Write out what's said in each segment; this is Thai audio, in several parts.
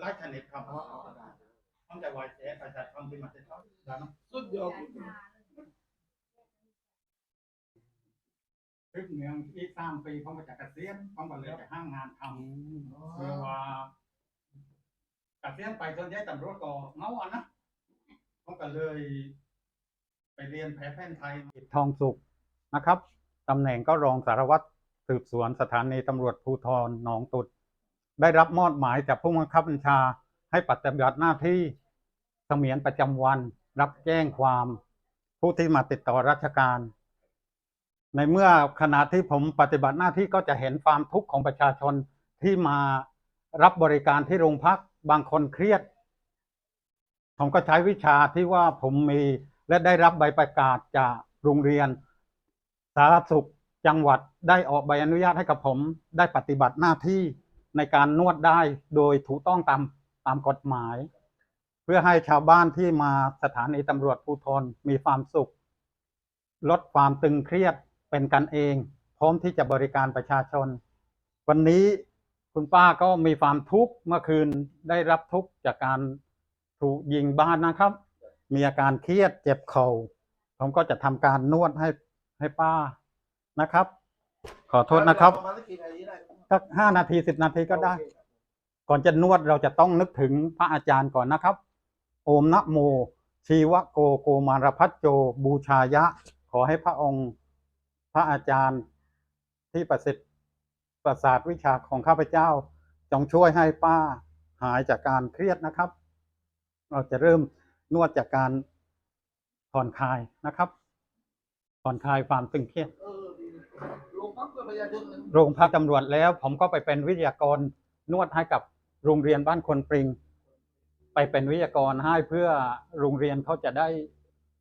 หลายชนิดครับอ๋ออ๋อได้ต้องจะวายเสียประชาชนที่มาติดต่อได้เนอะสุดยอดทึกเมืองอีกสามปีผมก็จะเกษียณผมก็เลยจะห้างงานทำเพื่อว่าเกษียณไปส่วนใหญ่ตำรวจก็เงาอะนะผมก็เลย ไปเรียนแพทย์แผนไทยทองสุขนะครับตำแหน่งก็รองสารวัตรสืบสวนสถานีตำรวจภูธรหนองตุด ได้รับมอบหมายจากผู้บังคับบัญชาให้ปฏิบัติหน้าที่เสมียนประจำวัน รับแจ้งความ ผู้ที่มาติดต่อราชการ ในเมื่อขณะที่ผมปฏิบัติหน้าที่ก็จะเห็นความทุกข์ของประชาชนที่มารับบริการที่โรงพักบางคนเครียด ผมก็ใช้วิชาที่ว่าผมมีและได้รับใบประกาศจากโรงเรียน สาธารณสุขจังหวัดได้ออกใบอนุญาตให้กับผมได้ปฏิบัติหน้าที่ ในการนวดได้โดยถูกต้องตามตามกฎหมาย เพื่อให้ชาวบ้านที่มาสถานีตำรวจภูธรมีความสุข ลดความตึงเครียดเป็นกันเอง พร้อมที่จะบริการประชาชน วันนี้คุณป้าก็มีความทุกข์เมื่อคืนได้รับทุกข์จากการถูกยิงบ้านนะครับ มีอาการเครียดเจ็บเข่าผมก็จะทำการนวดให้ให้ป้านะครับ ขอโทษนะครับระมาณ สักกี่นาทีได้สักห้านาทีสิบนาทีก็ได้ ก่อนจะนวดเราจะต้องนึกถึงพระอาจารย์ก่อนนะครับ โอมนะโม ชีวะโกโกมารพัชโจบูชายะ ขอให้พระองค์พระอาจารย์ที่ประสิทธิ์ประสาทวิชาของข้าพเจ้า จงช่วยให้ป้าหายจากการเครียดนะครับ เราจะเริ่มนวดจากการผ่อนคลายนะครับผ่อนคลายความตึงเครียดเออดี โรงพักเป็นประชาชนโรงพักตำรวจแล้ว ผมก็ไปเป็นวิทยากรนวดให้กับโรงเรียนบ้านคนปริง ไปเป็นวิทยากรให้เพื่อโรงเรียนเขาจะได้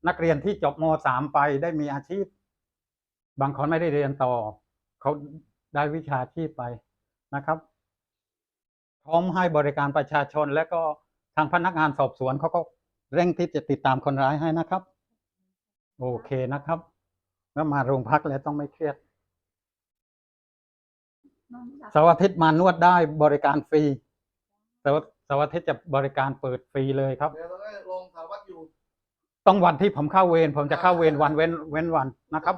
นักเรียนที่จบมสามไปได้มีอาชีพ บางคนไม่ได้เรียนต่อ เขาได้วิชาชีพไปนะครับพร้อมให้บริการประชาชน และก็ทางพนักงานสอบสวนเขาก็เร่งที่จะติดตามคนร้ายให้นะครับ โอเคนะครับแล้วมาโรงพักแล้วต้องไม่เครียด เสาร์อาทิตย์มานวดได้บริการฟรีเสาร์เสาร์อาทิตย์จะบริการเปิดฟรีเลยครับ เดี๋ยวเราได้ลงสารวัตรอยู่ต้องวันที่ผมเข้าเวรผมจะเข้าเวรวันเว้นเว้นวันนะครับ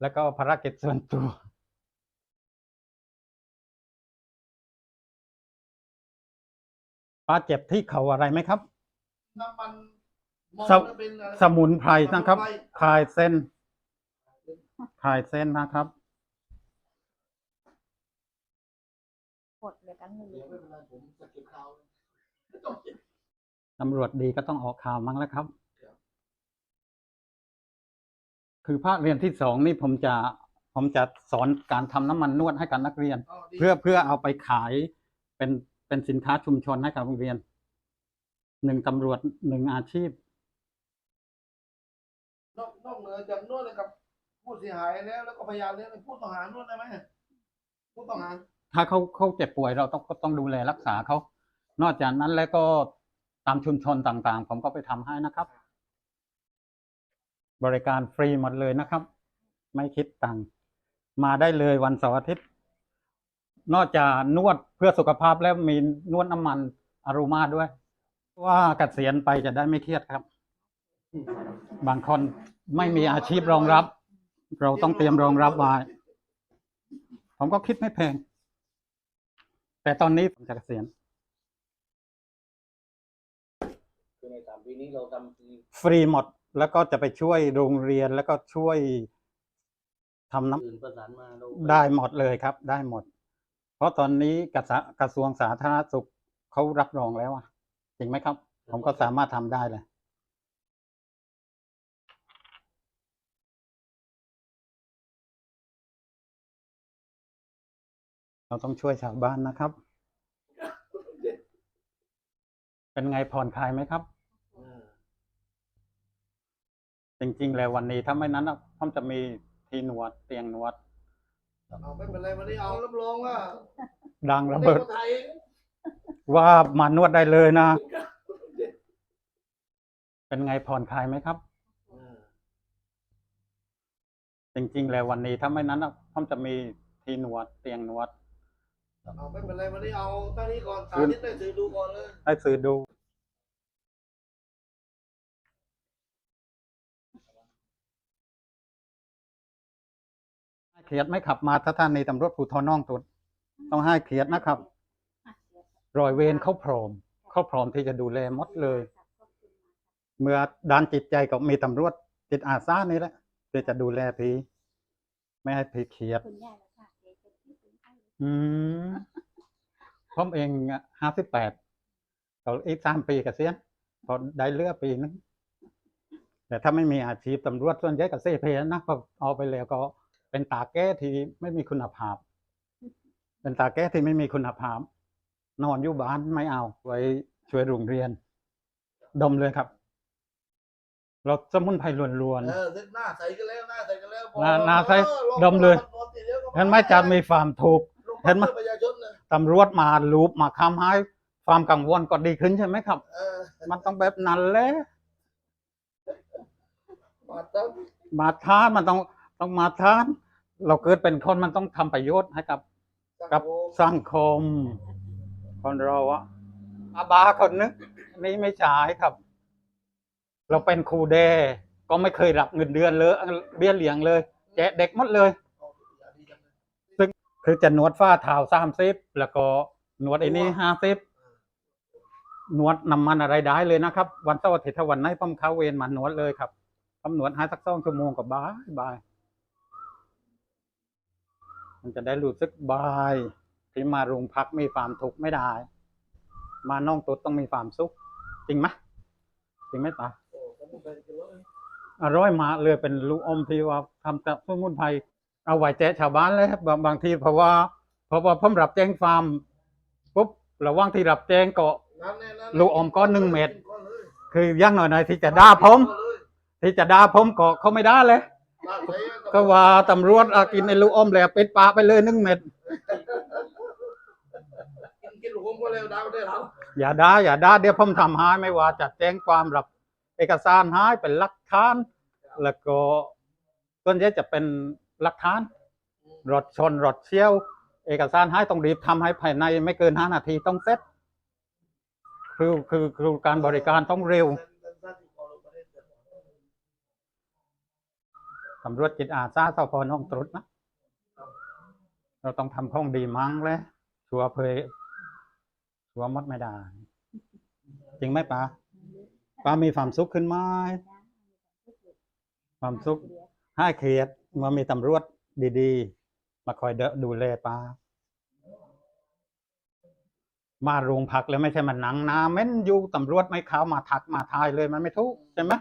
แล้วก็ภารกิจส่วนตัว ป้าเจ็บที่เข่าอะไรไหมครับ น้ำมันมองสมแล้วเป็นอะไร สมุนไพรนะครับสมุนไพรคลายเส้นคลายเส้นนะครับ กดเลยกันมือเดี๋ยวไม่เป็นไรผมจะเก็บข่าวไม่ต้องเก็บตำรวจดีก็ต้องออกข่าวมั้งแล้วครับครับคือภาคเรียนที่สองนี่ผมจะผมจะสอนการทำน้ำมันนวดให้กับนักเรียนเอาดีเพื่อเพื่อเอาไปขายเป็นเป็นสินค้าชุมชนให้กับโรงเรียนหนึ่งตำรวจหนึ่งอาชีพ นอกนอกเหนือจากนวดเลยกับผู้เสียหายแล้ว แล้วก็พยานแล้วผู้ต้องหานวดได้ไหมผู้ต้องหา ถ้าเขาเขาเจ็บป่วยเราต้องก็ต้องดูแลรักษาเขา นอกจากนั้นแล้วก็ตามชุมชนต่างๆ ผมก็ไปทำให้นะครับ บริการฟรีหมดเลยนะครับ ไม่คิดตังค์มาได้เลยวันเสาร์อาทิตย์ นอกจากนวดเพื่อสุขภาพแล้วมีนวดน้ำมันอารูมาด้วย ว่าเกษียณไปจะได้ไม่เครียดครับ บางคนไม่มีอาชีพรองรับ เราต้องเตรียมรองรับไว้ผมก็คิดไม่แพง แต่ตอนนี้ผมจะเกษียณคือในสามปีนี้เราทำทีฟรีหมดแล้วก็จะไปช่วยโรงเรียนแล้วก็ช่วยทำน้อื่นประสานมาเราำได้หมดเลยครับ ได้หมด เพราะตอนนี้กระทรกระทรวงสาธารณสุขเขารับรองแล้วอะจริงไหมครับ ผมก็สามารถทำได้เลย เราต้องช่วยชาวบ้านนะครับ เป็นไงผ่อนคลายไหมครับอ่าจริง ๆ แล้ววันนี้ถ้าไม่นั้นอะผมจะมีที่นวดเตียงนวด เอาไม่เป็นไรวันนี้เอารับรองว่าดังระเบิดคนไทยว่ามานวดได้เลยนะ เป็นไงผ่อนคลายไหมครับอ่าจริง ๆ แล้ววันนี้ถ้าไม่นั้นอะผมจะมีที่นวดเตียงนวด เอาไม่เป็นไรวันนี้เอาตั้งนี้ก่อนสาธิตได้สื่อดูก่อนเลยให้สื่อดูเขียดไม่ขับมาถ้าท่านในตำรวจภูธรน้องตุดต้องให้เขียดนะครับ รอยเวรเขาพร้อมเขาพร้อมที่จะดูแลมดเลย เมื่อด้านจิตใจก็มีตำรวจจิตอาสานี่แหละที่จะดูแลพีไม่ให้พีเขียด อืมผมเองห้าสิบแปดเขาอีกสามปีเกษียณพอได้เลือกปีนึงแต่ถ้าไม่มีอาชีพตำรวจส่วนใหญ่ก็เซเพนะพอเอาไปแล้วก็เป็นตาแก้ที่ไม่มีคุณภาพ เป็นตาแก้ที่ไม่มีคุณภาพ นอนอยู่บ้านไม่เอา ไว้ช่วยโรงเรียน ดมเลยครับรสสมุนไพรล้วนเออหน้าใสกันแล้วหน้าใสกันแล้วหน้าหน้าใสออดมเลยนอนติดเดียวก็ๆเห็นไหมจะมีความถูกลง เห็นไหมพื่อประชาชนนะตำรวจมาลูบมาคำให้ความกังวลก็ดีขึ้นใช่ไหมครับ เออมันต้องแบบนั้นแหละ มาตั้งมาทานมันต้องต้องมาทาน เราเกิดเป็นคนมันต้องทำประโยชน์ให้กับ กับสังคม คนเราอะอาบาคนนึกนี่ไม่ใช่ครับ เราเป็นครูเดก็ไม่เคยรับเงินเดือนเลยเบี้ยเลี้ยงเลยแจกเด็กหมดเลย คือจะนวดฝ้าเท้าสามสิบแล้วก็นวดไอ้นี่ห้าสิบนวดน้ำมันอะไรได้เลยนะครับ วันเสาร์อาทิตย์ถ้าวันไหนผมเข้าเวรมานวดเลยครับผมนวดให้สักสองชั่วโมงก็บายบาย มันจะได้รู้สึกบายที่มาโรงพักมีความทุกข์ไม่ได้ มาน้องตุ๊ดต้องมีความสุข จริงไหมจริงไหมตาโอ้ผมไปกินแล้วอร่อยมากเลยเป็นลูกอมที่ว่าทำจากสมุนไพร เอาไว้แจกชาวบ้านเลยครับบางบางทีเพราะว่าเพราะว่าผมรับแจ้งฟาร์มปุ๊บระหว่างที่รับแจ้งก็นั่นแน่นั่นแน่ลูกอมก้อนหนึ่งเม็ดก้อนเลยคืออยังหน่อยหน่อยที่จะด่าผมก้อนเลยที่จะด่าผมก็เขาไม่ด่าเลยนั่นเลย ก็ว่าตำรวจเอากินไอ้ลูกอมแล้วปิดปากไปเลยหนึ่งเม็ดกินกินลูกอมก็แล้วดาวได้แล้วอย่าด่าอย่าด่าเดี๋ยวผมทำให้ไม่ว่าจะแจ้งความรับเอกสารให้เป็นหลักฐานแล้วก็ส่วนใหญ่จะเป็น หลักฐานรถชนรถเชี่ยว เอกสารให้ต้องรีบทำให้ภายในไม่เกินห้านาทีต้องเสร็จคือคือคือการบริการต้องเร็วตำรวจจิตอาสาสพน้องตรุษนะ เราต้องทำห้องดีมั้งเลยชัวเพยชัวมดไม่ได้ จริงไหมป้าป้ามีความสุขขึ้นไหมความสุขให้เขียด เมื่อมีตำรวจดีๆ มาคอยเดะดูแลป้า มาโรงพักแล้วไม่ใช่มันหนังนาเม้นอยู่ตำรวจไม่เข้ามาทักมาทายเลยมันไม่ทุกใช่ไหม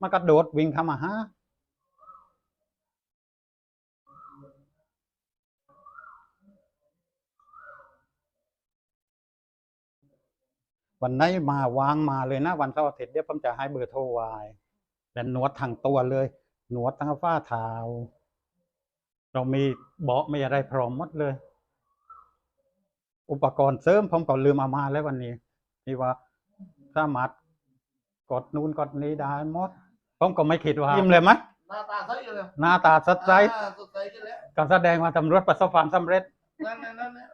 มันกระโดดวิ่งเข้ามาหาวันไหนมาวางมาเลยนะ วันเสาร์อาทิตย์เดี๋ยวผมจะให้เบอร์โทรไว้และนวดทั้งตัวเลย หนวดทั้งฝ้าเท้าเรามีเบาะมีอะไรพร้อมหมดเลย อุปกรณ์เสริมผมก็ลืมเอามาแล้ววันนี้ที่ว่าสามารถกดนู่นกดนี้ได้หมดผมก็ไม่คิดว่ายิ้มเลยไหมหน้าตาใสอยู่เลยหน้าตาสดใสอ่าสดใสขึ้นแล้วก็แสดงว่าตำรวจประสบความสำเร็จนั่นแน่นั่นแน่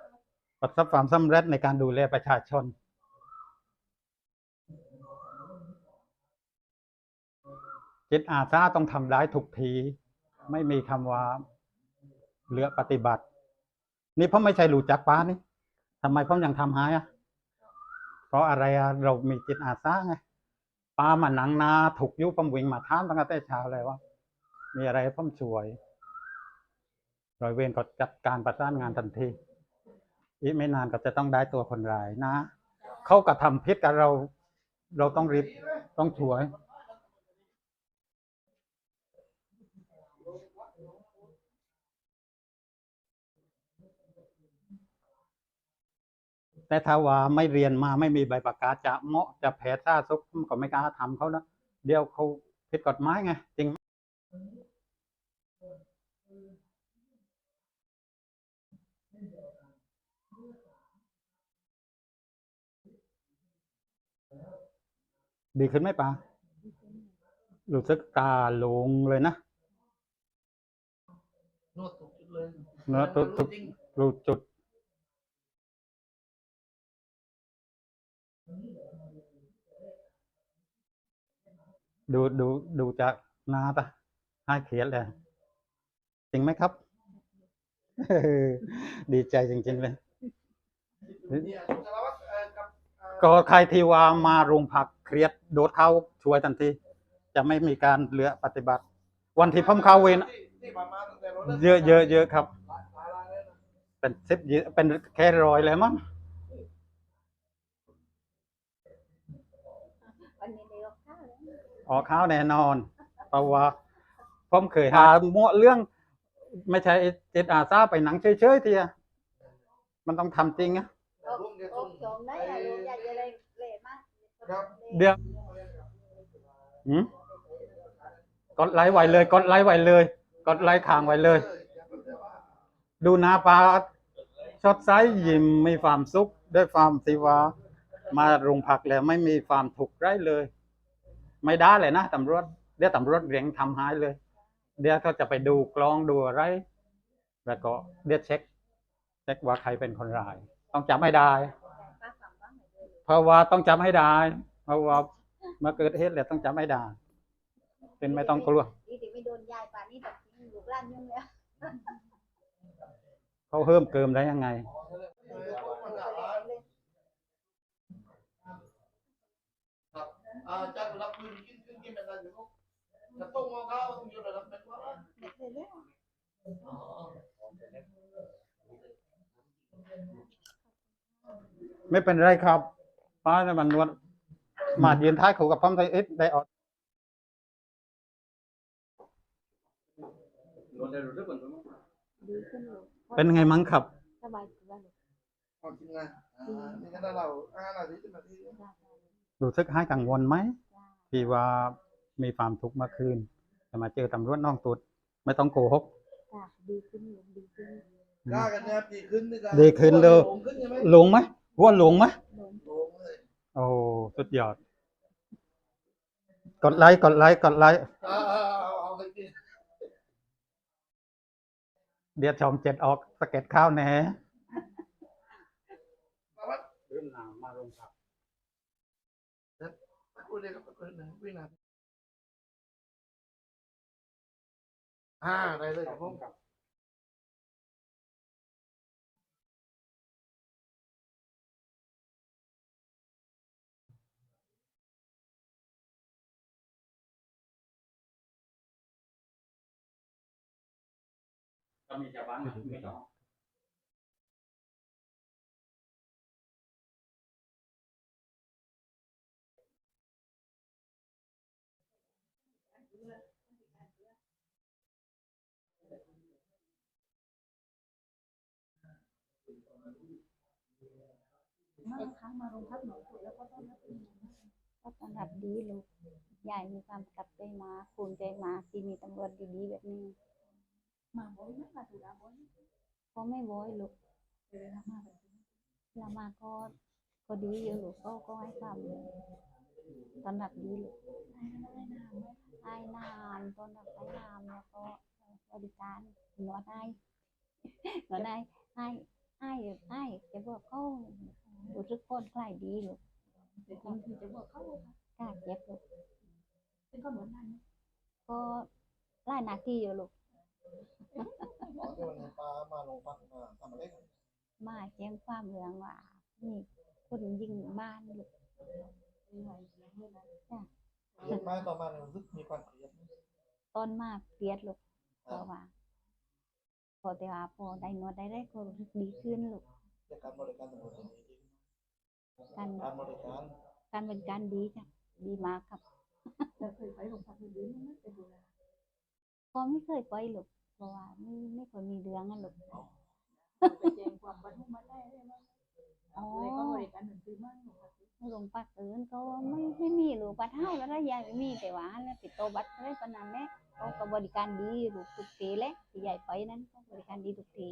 ประสบความสำเร็จในการดูแลประชาชน จิตอาสาต้องทำได้ทุกที ไม่มีคำว่าเหลือปฏิบัติ นี่ผมไม่ใช่รู้จักป้านี่ทำไมผมยังทำหายอะ เพราะอะไรอะเรามีจิตอาสาไงป้ามาหนังนาถูกยุผมวิงมาท่ามตั้งแต่เช้าเลยว่ามีอะไรให้ผมช่วยรอยเวรก็จัดการประสานงานทันทีอีกไม่นานก็จะต้องได้ตัวคนร้ายนะ เขากระทำพิษกับเรา เราต้องรีบต้องช่วย แต่ถ้าว่าไม่เรียนมาไม่มีใบประกาศจะเหมาะจะแผลซ่าซุกผมก็ไม่กล้าทำเขานะเดี๋ยวเขาผิดกฎหมายไง จริงไหมดีขึ้นไหมปารู้สึกตาโลงเลยนะนวดถูกจุดเลยนวดถูกจริงรู้จุด ดูดูดูจากหนาตาให้เขียนเลยจริงไหมครับ ดีใจจริง ๆ เลยเนี่ยสารวัตรเอ่อกับเอ่อก็ใครที่ว่ามาโรงพักเครียดโดดเข้าช่วยทันที จะไม่มีการเหลือปฏิบัติ วันที่ผมเข้าเวรที่ที่ผ่านมาตั้งแต่เราเริ่มเยอะเยอะเยอะครับหลายหลายรายเลยนะเป็นสิบเยอะเป็นแค่ร้อยเลยมั้ง วันนี้ได้ ออกข้าวแล้วออกข้าวแน่นอน เพราะว่าผมเคยหามั่วเรื่อง ไม่ใช่จิตอาสาไปหนังเฉยๆทีอะมันต้องทำจริงอะออกออกจอมได้อะลูกอยากจะเลยเละมากครับเดี๋ยวหืมกดไลค์ไว้เลย กดไลค์ไว้เลย กดไลค์ค้างไว้เลย ดูหนาปลาชดใสยิ้มมีความสุขด้วยความที่ว่ามาโรงพักแล้วไม่มีความถูกข์ไรเลย ไม่ได้เลยนะตำรวจเดี๋ยวตำรวจเรียงทำหายเลย เดี๋ยวเขาจะไปดูกล้องดูอะไร แล้วก็เดี๋ยวเช็คเช็คว่าใครเป็นคนร้าย ต้องจับให้ได้ป้าฟังบ้างไหมเลยเพราะว่าต้องจำให้ได้ เพราะว่ามาเกิดเหตุแล้วต้องจำให้ได้เป็นไม่ต้องกลัวดีที่ไม่โดนยายป่านนี้แบบลูกหล้านยุ่งแล้วเขาเพิ่มเกิมได้ยังไง ครับอ่าจากระดับพื้นกินขึ้นกินเป็นอะ ไรอยู่ครับจะต้องมองเขาต้องอยู่ระดับเป็นว่าเลยแล้วอ๋อไม่เป็นไรครับป้าจะมันนวดมายืนท้ายขู่กับพร้อมไทยเอ็ดได้ออกดีขึ้นลูกเป็นไงมั้งครับ สบายตัวลูกขอบคุณนะอ่านี่ก็ได้เราอ่านาทีสิบนาทีจ้าจ้า รู้สึกหายกังวลไหมจ้าที่ว่ามีความทุกข์เมื่อคืนจะมาเจอตำรวจน้องตุดไม่ต้องโกหกจ้าดีขึ้นลูกดีขึ้นกล้ากันเนี่ยดีขึ้นนี่ก็ดีขึ้นเลยลงขึ้นใช่ไหมลงไหมว่าลงไหมลงลงเลยโอ้สุดยอด กดไลค์กดไลค์กดไลค์อ่าเอาเอาเอาไปกินเดี๋ยวชมเจ็ดออกสเก็ตข้าวแหน่ สารวัตร เรื่องนางมาลงครับ พูดเลยครับเปิดหนึ่งวินาทีอ่าได้เลยครับผมก็มีชาวบ้านไม่ต้อง มาครั้งมาโรงพักหนองขุดแล้วก็ต้อนรับดีก็ต้อนรับดีลูกยายมีความกลับใจมาภูมิใจมาที่มีตำรวจดีๆแบบนี้มาบ่อยไหมมาถูกลาบ่อยไหมก็ไม่โวยลูกเวลามาแบบนี้เรามาก็ก็ดีอยู่ลูกก็ก็ให้ความต้อนรับดีลูกได้นานไหมให้น้ำต้อนรับให้น้ำแล้วก็บริการนวดให้นวดให้ให้ ให้ให้จะบอกเขารู้สึกคนใกล้ดีลูกเดี๋ยวคนที่จะบอกเขาค่ะกล้าเจ็บลูกเป็นก็เหมือนกันก็ไล่หนาที่อยู่ลูกอ๋อที่วันนี้ปลามาลงพักมาทำอะไรกันมาแจ้งความเรื่องว่านี่คนยิงบ้านลูกเป็นไงเสียงเลยนะเรื่องไม้ต่อมาเนี่ยรู้สึกมีความเครียดไหมต้นมากเกลียดลูกเพราะว่าพ อแต่ว่าพอได้นวดได้ได้ก็รู้สึกดีขึ้นลูกจากการบริการตำรวจอย่างนี้จริงการการบริการการบริการดีจ้ะดีมากครับแต่เคยไปโรงพักอื่นๆไหมไปดูแลก็ไม่เคยไปหรอกเพราะว่าไม่ไม่เคยมีเรื่องอะหรอกไปแจ้งความบรรทุกมาได้ได้ไหมอ๋อเลยก็บริการเหมือนซื้อมากโรง หลวงปักอื่นก็ไม่ไม่มีหรือบัตรเท่าแล้วยายไม่มีแต่ว่าแล้วติดตัวบัตรได้ปานนั้นแหละเขาก็บริการดีลูกทุกทีและที่ยายไปนั้นก็บริการดีทุกที